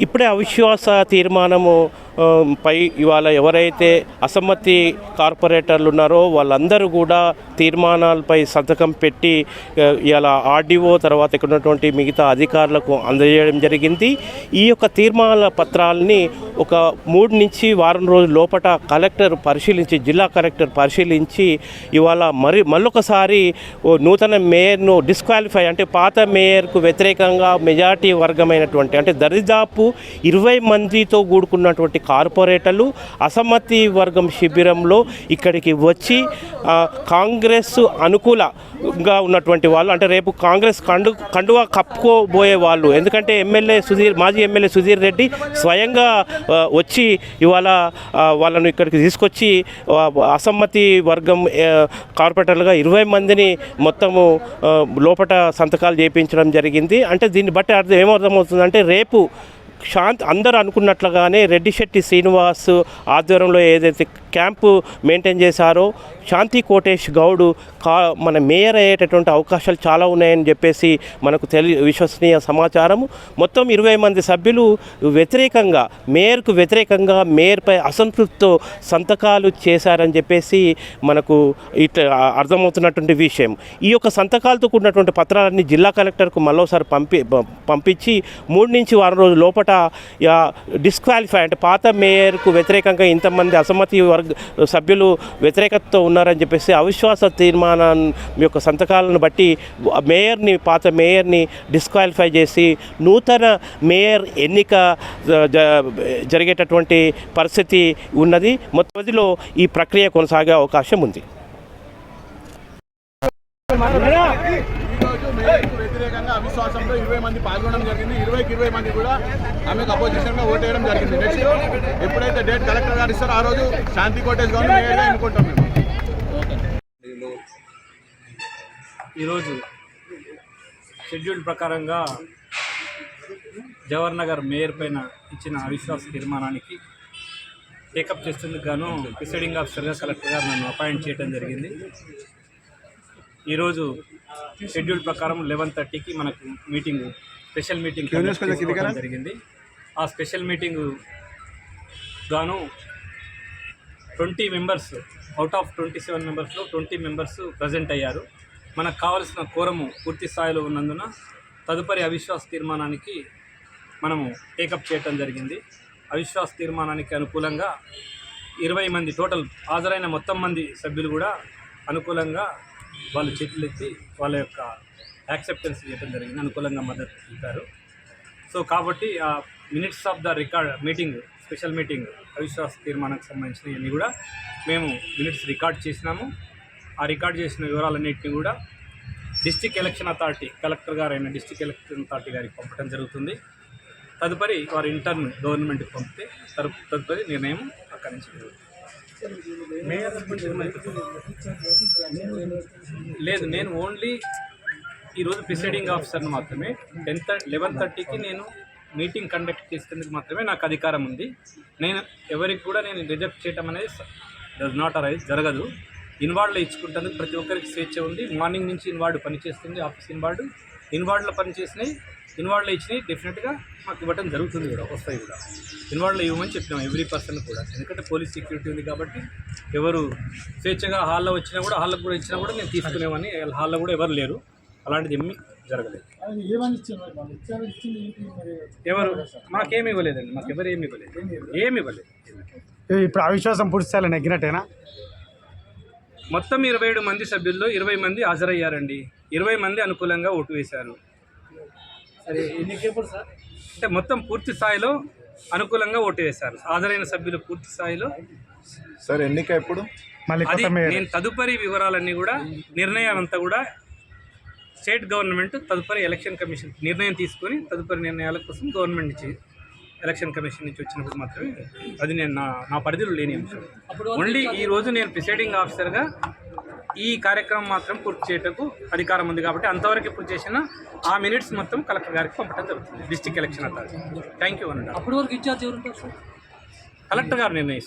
ఇప్పుడే అవిశ్వాస తీర్మానము పై ఇవాళ ఎవరైతే అసమ్మతి కార్పొరేటర్లు ఉన్నారో వాళ్ళందరూ కూడా తీర్మానాలపై సంతకం పెట్టి ఇలా ఇవాళ ఆర్డీఓ తర్వాత ఇక్కడ ఉన్నటువంటి మిగతా అధికారులకు అందజేయడం జరిగింది. ఈ యొక్క తీర్మాన పత్రాలని ఒక మూడు నుంచి వారం రోజుల లోపట కలెక్టర్ పరిశీలించి జిల్లా కలెక్టర్ పరిశీలించి ఇవాళ మరి మళ్ళొకసారి ఓ నూతన మేయర్ను డిస్క్వాలిఫై అంటే పాత మేయర్కు వ్యతిరేకంగా మెజార్టీ వర్గమైనటువంటి అంటే దరిదాపు ఇరవై మందితో కూడుకున్నటువంటి కార్పొరేటర్లు అసమ్మతి వర్గం శిబిరంలో ఇక్కడికి వచ్చి కాంగ్రెస్ అనుకూలంగా ఉన్నటువంటి వాళ్ళు అంటే రేపు కాంగ్రెస్ కండు కండువా కప్పుకోబోయే వాళ్ళు. ఎందుకంటే ఎమ్మెల్యే సుధీర్ మాజీ ఎమ్మెల్యే సుధీర్ రెడ్డి స్వయంగా వచ్చి ఇవాళ వాళ్ళను ఇక్కడికి తీసుకొచ్చి అసమ్మతి వర్గం కార్పొరేటర్లుగా ఇరవై మందిని మొత్తము లోపల లోపట సంతకాలు చేయించడం జరిగింది. అంటే దీన్ని బట్టి అర్థం ఏమర్థమవుతుందంటే రేపు శాంత్ అందరూ అనుకున్నట్లుగానే రెడ్డిశెట్టి శ్రీనివాస్ ఆధ్వర్యంలో ఏదైతే క్యాంపు మెయింటైన్ చేశారో శాంతి కోటేష్ గౌడ్ కా మన మేయర్ అయ్యేటటువంటి అవకాశాలు చాలా ఉన్నాయని చెప్పేసి మనకు తెలి విశ్వసనీయ సమాచారం మొత్తం ఇరవై మంది సభ్యులు వ్యతిరేకంగా మేయర్కు వ్యతిరేకంగా మేయర్పై అసంతృప్తితో సంతకాలు చేశారని చెప్పేసి మనకు ఇట్ అర్థమవుతున్నటువంటి విషయం. ఈ యొక్క సంతకాలతో కూడినటువంటి పత్రాలన్నీ జిల్లా కలెక్టర్కు మరోసారి పంపి పంపించి మూడు నుంచి వారం రోజుల లోపల డిస్క్వాలిఫై అంటే పాత మేయర్కు వ్యతిరేకంగా ఇంతమంది అసమ్మతి వర్గ సభ్యులు వ్యతిరేకతతో ఉన్నారని చెప్పేసి అవిశ్వాస తీర్మానం యొక్క సంతకాలను బట్టి మేయర్ని పాత మేయర్ని డిస్క్వాలిఫై చేసి నూతన మేయర్ ఎన్నిక జ- జరిగేటటువంటి పరిస్థితి ఉన్నది. మొత్తంలో ఈ ప్రక్రియ కొనసాగే అవకాశం ఉంది. వ్యతిరేకంగా అవిశ్వాసంలో ఇరవై మంది పాల్గొనడం జరిగింది. ఇరవైకి ఇరవై మంది కూడా ఆమెకు అపోజిషన్గా ఓటేయడం జరిగింది. నెక్స్ట్ ఎప్పుడైతే డేట్ కలెక్టర్ గారు ఇస్తారో ఆ రోజు శాంతి కోటేజ్ గవర్నమెంట్ అనుకుంటాం మేము. ఈరోజు షెడ్యూల్ ప్రకారంగా జవహర్ నగర్ మేయర్ పైన ఇచ్చిన అవిశ్వాస తీర్మానానికి టేకప్ చేస్తుందుకు గాను ప్రిసైడింగ్ ఆఫీసర్గా కలెక్టర్ గారు నన్ను అపాయింట్ చేయడం జరిగింది. ఈరోజు షెడ్యూల్ ప్రకారం లెవెన్ థర్టీకి మనకు మీటింగ్ స్పెషల్ మీటింగ్ జరిగింది. ఆ స్పెషల్ మీటింగ్ గాను twenty members out of twenty seven మెంబర్స్లో ట్వంటీ మెంబర్స్ ప్రజెంట్ అయ్యారు. మనకు కావలసిన కోరము పూర్తి స్థాయిలో ఉన్నందున తదుపరి అవిశ్వాస తీర్మానానికి మనము టేకప్ చేయటం జరిగింది. అవిశ్వాస తీర్మానానికి అనుకూలంగా ఇరవై మంది టోటల్ హాజరైన మొత్తం మంది సభ్యులు కూడా అనుకూలంగా వాళ్ళు చేతులెత్తి వాళ్ళ యొక్క యాక్సెప్టెన్స్ చేయడం జరిగింది. అనుకూలంగా మద్దతు ఇచ్చారు. సో కాబట్టి ఆ minutes of the record meeting special meeting అవిశ్వాస తీర్మానానికి సంబంధించినవన్నీ కూడా మేము మినిట్స్ రికార్డ్ చేసినాము. ఆ రికార్డ్ చేసిన వివరాలన్నింటినీ కూడా డిస్టిక్ ఎలక్షన్ అథారిటీ కలెక్టర్ గారైన డిస్టిక్ ఎలక్షన్ అథారిటీ గారికి పంపడం జరుగుతుంది. తదుపరి వారి ఇంటర్న్ గవర్నమెంట్కి పంపితే తదుపరి నిర్ణయం అక్కడి నుంచి జరుగుతుంది. లేదు నేను ఓన్లీ ఈరోజు ప్రిసైడింగ్ ఆఫీసర్ని మాత్రమే. టెన్ లెవెన్ థర్టీకి నేను మీటింగ్ కండక్ట్ చేసేందుకు మాత్రమే నాకు అధికారం ఉంది. నేను ఎవరికి కూడా నేను రిజెక్ట్ చేయటం అనేది డస్ నాట్ అరైజ్ జరగదు. ఇన్వార్డ్లో ఇచ్చుకుంటేందుకు ప్రతి ఒక్కరికి స్వేచ్ఛ ఉంది. మార్నింగ్ నుంచి ఇన్వార్డ్ పనిచేస్తుంది ఆఫీస్ ఇన్వార్డ్ ఇన్వార్డ్లో పనిచేసినాయి ఇన్వార్డ్లో ఇచ్చినాయి డెఫినెట్గా మాకు ఇవ్వడం జరుగుతుంది కూడా వస్తాయి కూడా. ఇన్వార్డ్లో ఇవ్వమని చెప్పినాం ఎవ్రీ పర్సన్ కూడా. ఎందుకంటే పోలీస్ సెక్యూరిటీ ఉంది కాబట్టి ఎవరు స్వేచ్ఛగా హాల్లో వచ్చినా కూడా హాల్లో కూడా ఇచ్చినా కూడా నేను తీసుకునేవని హాల్లో కూడా ఎవరు లేరు. అలాంటిది ఏమీ జరగలేదు. ఎవరు? మాకేమి ఇవ్వలేదండి. మాకు ఎవరు ఏమి ఇవ్వలేదు. ఏమి ఇవ్వలేదు. ఇప్పుడు అవిశ్వాసం పూర్తి స్థాయిలో నెగ్గినట్టేనా? మొత్తం ఇరవై ఏడు మంది సభ్యుల్లో ఇరవై మంది హాజరయ్యారండి. ఇరవై మంది అనుకూలంగా ఓటు వేశారు. సరే ఎన్నికేప్పుడు సార్? అంటే మొత్తం పూర్తి స్థాయిలో అనుకూలంగా ఓటు వేశారు. హాజరైన సభ్యులు పూర్తి స్థాయిలో. సార్ ఎన్నిక ఎప్పుడు మళ్ళీ అది నేను తదుపరి వివరాలన్నీ కూడా నిర్ణయం అంతా కూడా స్టేట్ గవర్నమెంట్ తదుపరి ఎలక్షన్ కమిషన్ నిర్ణయం తీసుకొని తదుపరి నిర్ణయాల కోసం గవర్నమెంట్ నుంచి ఎలక్షన్ కమిషన్ నుంచి వచ్చినప్పుడు మాత్రమే అది నేను నా నా పరిధిలో లేని అంశం. ఓన్లీ ఈ రోజు నేను ప్రిసైడింగ్ ఆఫీసర్గా ఈ కార్యక్రమం మాత్రం పూర్తి చేయటకు అధికారం ఉంది కాబట్టి అంతవరకు పూర్తి చేసిన ఆ మినిట్స్ మొత్తం కలెక్టర్ గారికి పంపడం జరుగుతుంది. District election authority thank you అన్నాడు అప్పటి వరకు ఇన్ఛార్జ్ ఎవరు కలెక్టర్ గారు నిర్ణయిస్తారు.